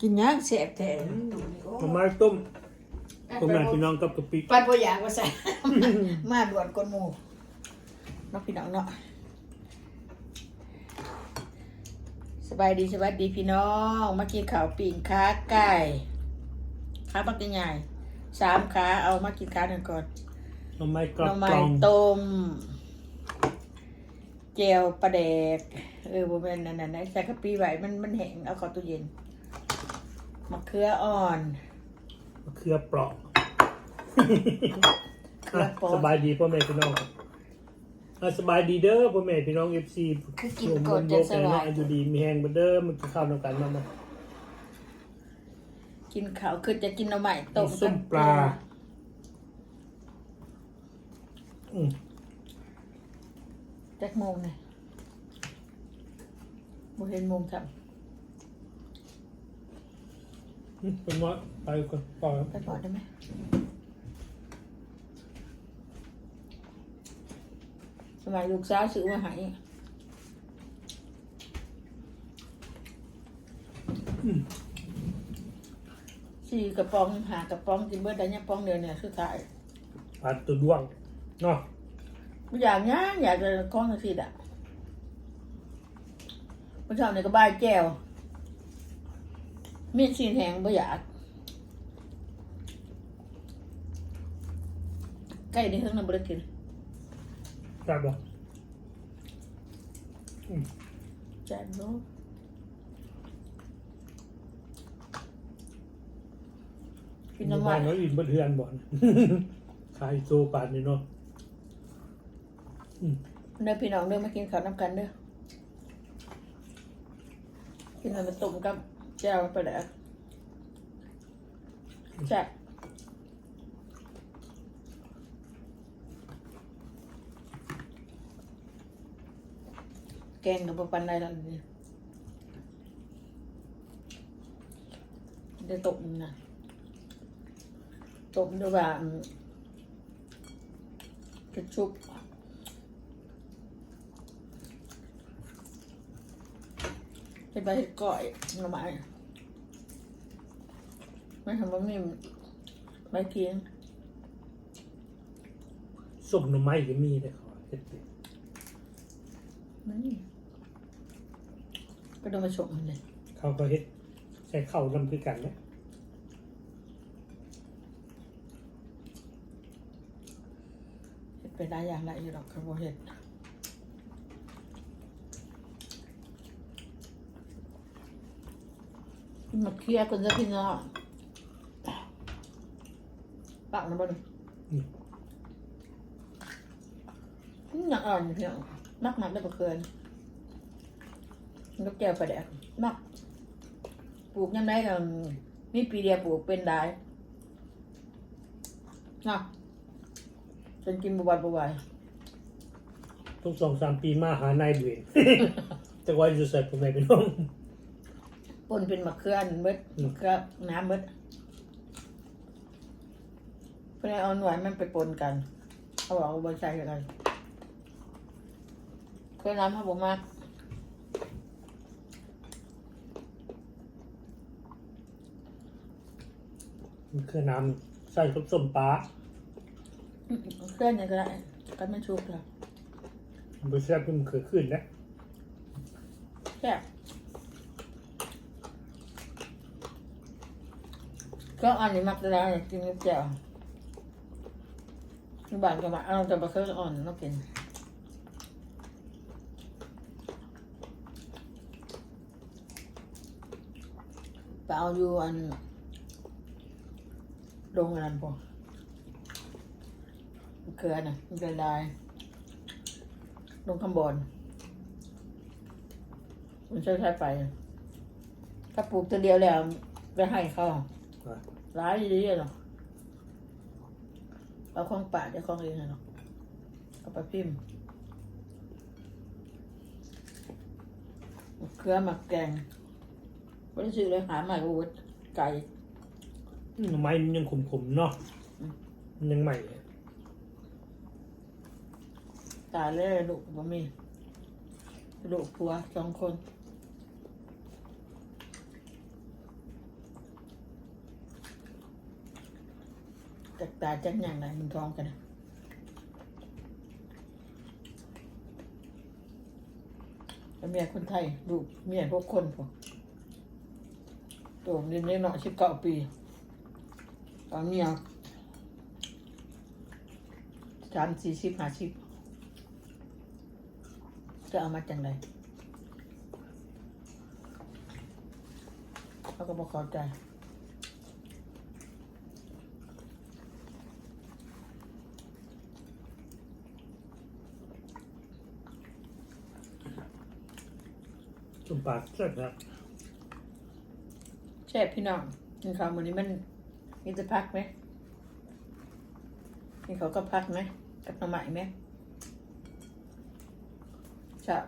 กินย่างแสบแท้หน่อไม้ต้มต้มแม่พี่น้องกับกะปิปันบ่อยากว่าใส่มาด่วนกนหมู่เนาะพี่น้องเนาะสบายดีสวัสดีพี่น้อง มากินข้าวปิ่งขาไก่ขาปักใหญ่สามขาเอามากินขาหนึ่งก่อนหน่อไม้กหรอน่อบไม้กรองต้มเจลปลาแดกเออบ่แม่นนั่นน่ะนะใส่กะปิไว้มันมันแห้งเอาเข้าตู้เย็น มะเขืออ่อนมะเขือเปราะเขือเปราะสบายดีพ่อแม่พี่น้องอะสบายดีเด้อพ่อแม่พี่น้องเอฟซีคือกินก่อนจะสบาย อยู่ดีมีแหงเหมือนเดิมมันกินข้าวนำกันมามากินข้าวคือจะกินหน่อไม้ต้มส้มปลาอืมจักโมงเนี่ยบ่เห็นโมงครับ เป็นว่าไปก่อนต่อไปก่อนได้ไหมสมัยลูกสาวซื้อมาให้อืมสี่กระป๋องหากระป๋องกินเบิดได้เนี่ยป๋องเดียวเนี่ยสุดท้ายปลาตัวด้วงเนาะไม่อยากย่างอยากจะคล้องสิอะเมื่อเช้าเนี่ยก็บ้ายแก้ว มีดชีนแหงไม่อยากใกล้ในเครื่องน้ำบริกินทราบบ่อืมจานโน้กินน้ำบ้ามันนน้อยอินบ่เทือนบ่อนขายโซปานนี่เนาะอืมเด้อพี่น้องเด้อมากินข้าวน้ำกันเด้อกินน้ำมันต้มกับ แจ่วไปแล้วจัดแกงกับปันได้แล้วนี่เดี๋ยวต้มนะต้มด้วยว่าอืมกระชุบ เป็นใบเห็ดก้อยหน่อไม้ไม่ทำบะหมี่ใบเคียงส้มหน่อไม้ก็มีแต่ขอเฮ็ดเป็นนี่ก็ต้องมาชมมันเลยเขาก็เฮ็ดใส่ข้าวนำคือกันนะเห็ดไปได้อย่างไรอยู่หรอกครับว่าเห็ด มาเคลียร์กันจะพี่น้องปักนะบ้านนี่อยากอ่อนอยู่พี่น้องมักมักได้ปะเคืนลูกแก้วไปแดกมักปลูกยังไงกันมีปีเดียวปลูกเป็นได้นะจนกินบวบบ่ไหวทุกสองสามปีมาหานายเดวนแต่ว่าอยู่ใส่ผมไม่เป็นน้อง ปนเป็นมะเขืออันเบิดมะเขือน้ำเบิดเพื่อเอาหน่วยมันไปปนกัน เขาบอกว่าบนใส่กันเคยน้ำเขาบอกมากมันคือน้ำใส่กับส้มปลาอืมเคลื่อนยังก็ได้กันมันชุกแล้วมันบ่แซ่บมันคือขึ้นนะแซ่บ ก็อันนี้มักจะได้กินกับแจ่วที่บ้านก็มาเอาแต่บะเขืออ่อนมากินไปเอาอยู่อันโรงงานพอเขือน่ะมันเป็นลายลงข้างบนมันใช้ใช้ไป ถ้าปลูกตัวเดียวแล้วไปให้เขา ร้ายดีๆหรอกเอาของป่าจะของเองหรอกเอาไปพิมพ์เครือหมักแกงไม่ได้ซื้อเลยหาใหม่ก็วุฒไก่หน่อไม้มันยังขมๆเนาะอืม มันยังใหม่ตายเลยลูกบ่มีลูกผัวสองคน จากตาจากอย่างไรมันท้องกันนะเมียคนไทยลูกเมียพวกคนพวกตัวนเล็กๆหน่อยสิบเก้าปีตอนเมียสามสี่สิบห้าสิบจะเอามาจังไรเขาก็บอกเข้าใจ จุ่มปากแซ่บครับแช่บพี่น้องกินข้าวมื้อนี้มันมีจะพักไหมกินเขาวก็พักไหมกับหน่อไม้ไหมชอบ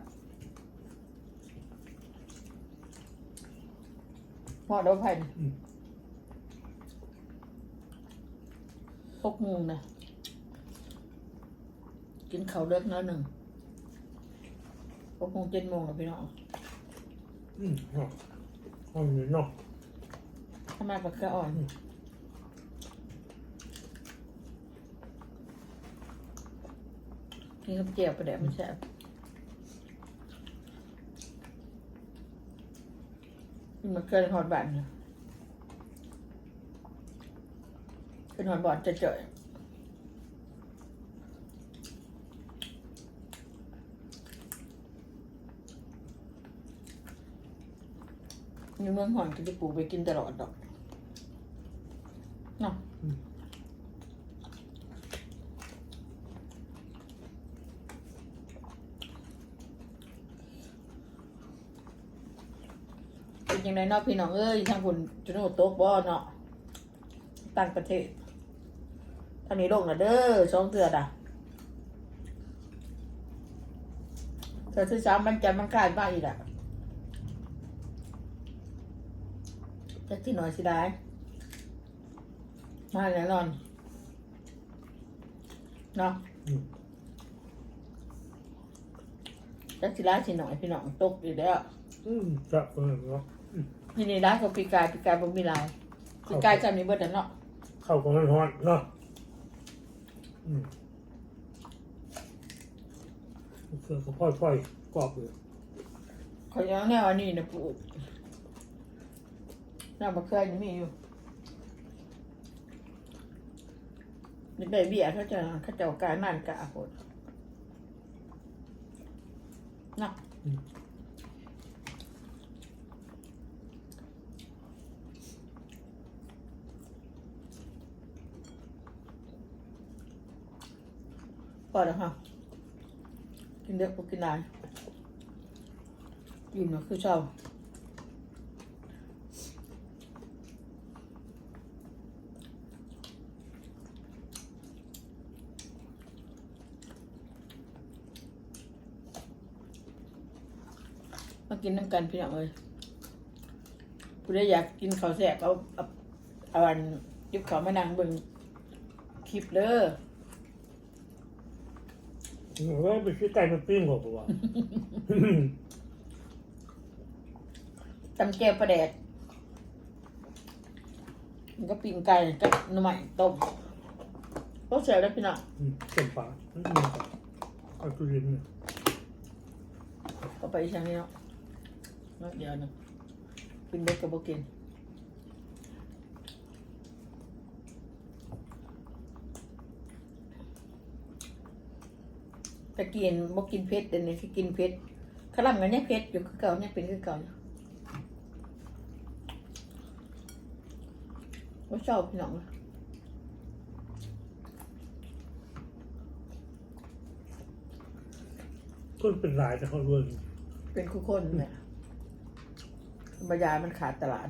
หมอดเอาไผ่หกโมงนะกินข้าวเลิกน้อยหนึ่งหกโมงเจ็ดโมงแล้วพี่น้อง อืมเนาะห้องนี้เนาะทำไมปลาเกลืออ่อน กินกับเจียวประเดี๋ยวมันแซ่บนี่มันเกินหอดบานเนี่ยกินหอดบานจะเจย ในเมืองหอนก็จะปลูกไปกินตลอดดอกเนาะเป็นยังไงเนาะพี่น้องเอ้ยทางคุณจุโนโต๊ะบ่เนาะต่างประเทศทางนี้ลงนะเด้อสองเตือดอะเธอซื้อสามมันจะมันกลายมาอีกอะ จะที่หน่อยสิได้มาแน่นอนเนาะอืมจะสิได้สิหน่อยพี่น้องตกอีกแล้วอืมแซ่บเลยเนาะนี่นี่ร้านของปีกายปีกายบ่มีลายปีกายจำนี้เบิดแล้วเนาะเข้ากับมันฮอนเนาะอืมเสือก็ค่อยๆกรอบเลยขอยยังแนวอันนี้นะปู น้ำมะเขือยังมีอยู่นี่ใบเบี้ยเขาจะเขาจะกายมันกะโหดนะพอแล้วค่ะกินเด็กกูกินนานกินมาคือช้าม กินน้ำกันพี่น้องเลยผู้ใดอยากกินข้าวแซ่บเอาเอาเอาอันยิบข้าวมานั่งเบิ่งคลิปเด้อเว้ยไปซื้อไก่มาปิ้งกว่าปะวะ ตำแก้วปลาแดดมันก็ปิ้งไก่กับหน่อไม้ต้มก็เสร็จแล้วพี่น้องอืมเต็มปากอืมเอาตู้เย็นเนี่ย ก็ไปอีกทางนี้เนาะ นักเดียวหนึงกินเด็กกับโบกินตะกินบกินเผ็ดเดี๋ยวนี้คือกินเผ็ดขลังกันเนี่ยเผ็ดอยู่คือเก่าเนี่ยเป็นคือเก่าอยู่ว่าชอบพี่น้องก็เป็นลายแต่เขาเวิร์นเป็นคู่คนเนี่ย บรรยายมันขาดตลาด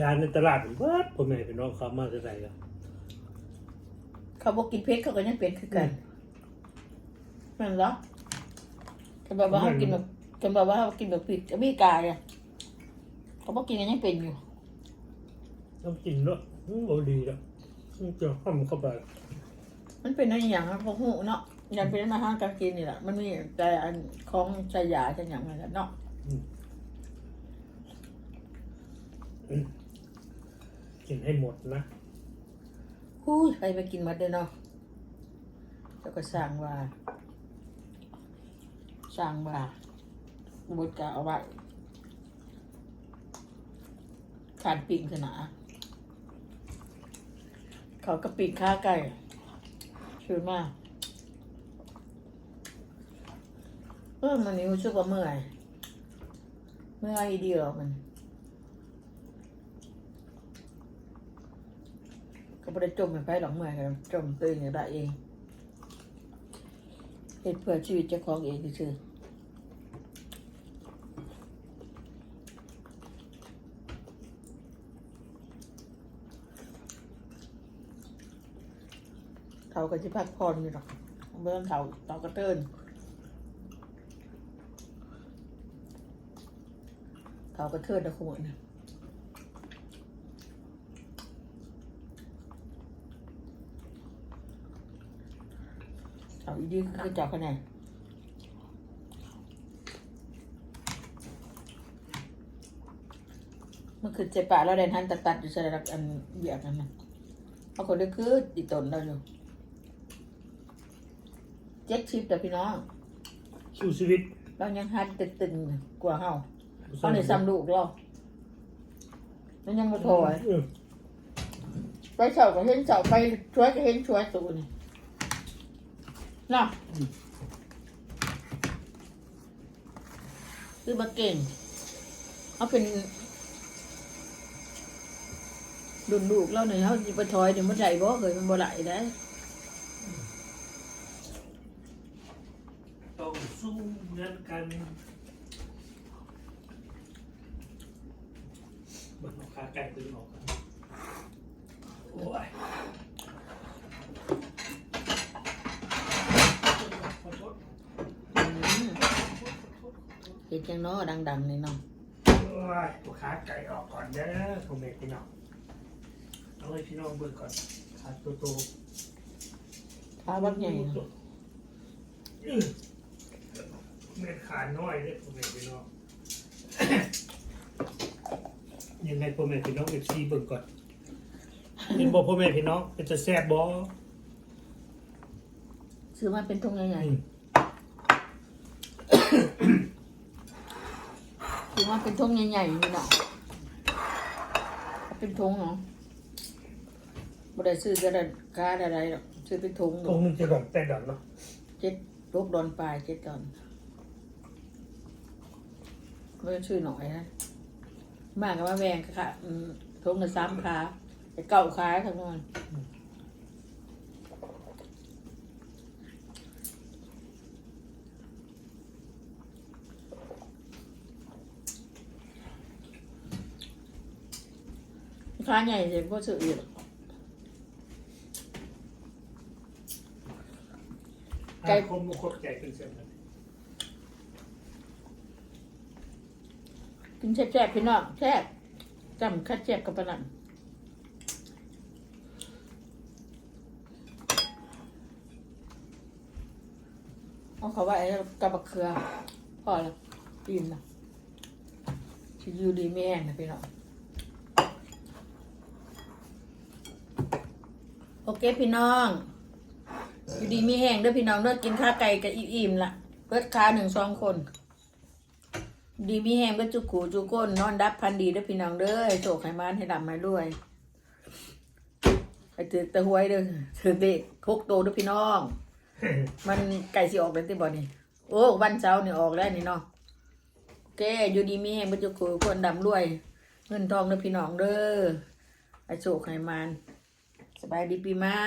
ยาในตลาดเบิดพ่อแม่พี่น้องเขามาจะได้แล้วเขาบอกกินเพชรเขาก็ยังเป็นคือกันแมันเหรอเขาบอกว่าเขากินแบบเขาบอกว่าเขากินแบบผิดจะมีกายอะเขาบอกกินกันยังเป็นอยู่ต้องกินด้วยอืมโอดีแล้วมันจะห้อมเข้าไปมันเป็นอะไรอย่างพวกหูเนาะยันเป็นมาห้างการกินนี่แหละมันมีแต่อันของชายาชายอย่างนั้นแหละเนาะ กินให้หมดนะหู้ยไปไปกินหมาเด้เนาะเจ้าก็สั่งว่าสั่งว่าบดกะเอาไว้ขานปิ่งขนาดเขาก็ปิ่งข้าไก่ชื่อมากเออมันนี้รู้สึกว่าเมื่อย เมื่อยอีเดียวมันก็ไม่ได้จมไปไปหรอกเมื่อยกันจมตัวเองได้เองเหตุเพื่อชีวิตเจ้าของเองคือเขาก็จะพักผ่อนอยู่หรอกเมื่อเขาเขาก็เตือน เขาก็เทินนะคุณหมดนะเอาอีดีคือจับคะแนนมันคือเจ็บปากแล้วเดนทันตัดตัดๆอยู่ใส่รักอันเบียดนั่นนะเอาคนเดียวคืออีตนเราอยู่เจ็ดชิปแต่พี่น้อง สู้ชีวิต เรายังหันตึงๆกว่าเฮา เขาในซ้ำลูกเรามันยังมาโทรยเออไปเฉาก็เห็นเฉาไปช่วยก็เห็นช่วยสูนี่น่ะคือมาเก่งเขาเป็นดุนลูกเราเนี่ยเขาจิไปถอยเดี๋ยวมันไหลบ่เคยมันบ่ไหลได้ต้องสู้เหมือนกันเบิ่งเอา ขาไก่ตื่นออกกันโอ้ยขอโทษอืมเห็นจังเนาะดังๆนี่เนาะโอ้ยตัวขาไก่ออกก่อนเด้อผมเมกพี่น้องเอาเลยพี่น้องเบิ่งก่อนขาตัวโตขาบักใหญ่เนาะอื้อเม็ดขาน้อยเด้อผมเมกพี่น้อง ยังไงพ่อแม่พี่น้องเอฟซีเบิ่งก่อนเห็นบอกพ่อแม่พี่น้องเป็นจะแซ่บบ่ซื้อมาเป็นทงใหญ่อืมๆซื้อมาเป็นทงใหญ่ๆนี่เนาะเป็นทงเนาะบ่ได้ซื้อกระดาษกาอะไรหรอกซื้อเป็นทงตรเนาะงนึงจะแบบแต่ดอนเนาะเจ็ดลูกดอนปลายเจ็ดดอนไม่ชื่อหน่อยนะ มากกับว่าแวงค่ะอืมทงละสามขาแต่เก่าขาทั้งนั้นขาใหญ่เลยพวกซื้ออยู่หรอกไก่ไก่คมโคตรใหญ่เป็นเส้นเลย กินแซ่บๆพี่น้องแซ่บจำข้าแซ่บกับปนันเอาเขาไว้กับบักเขือพอแล้วกินนะชิยูดีแม่นะพี่น้องโอเคพี่น้องอยู่ดีมีแห้งเด้อพี่น้องเลิกกินข้าวไก่กับอิ่มๆละเพิดค้าหนึ่งสองคน ดีมีแห้งก็จุกขูจุกก้นนอนดับพันดีเด้อพี่น้องเด้อโศกให้มานให้ดำให้ด้วยให้ถือตะหวยเด้อถือเด็กทุกโตเด้อพี่น้อง มันไก่สิออกเป็นที่บ่นี่โอ้วันเสาร์นี่ออกแล้วนี่เนาะโอเคอยู่ดีมีแห้งก็จุกขูคนดำด้วย เงินทองเด้อพี่น้องเด้อให้โศกให้มานสบายดีปีใหม่